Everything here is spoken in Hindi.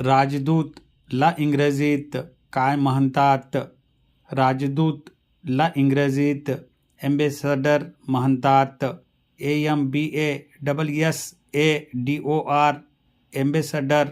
राजदूत ला इंग्रजीत काय म्हणतात राजदूतला इंग्रजीत एम्बेसडर म्हणतात A M B A double S A D O R ambassador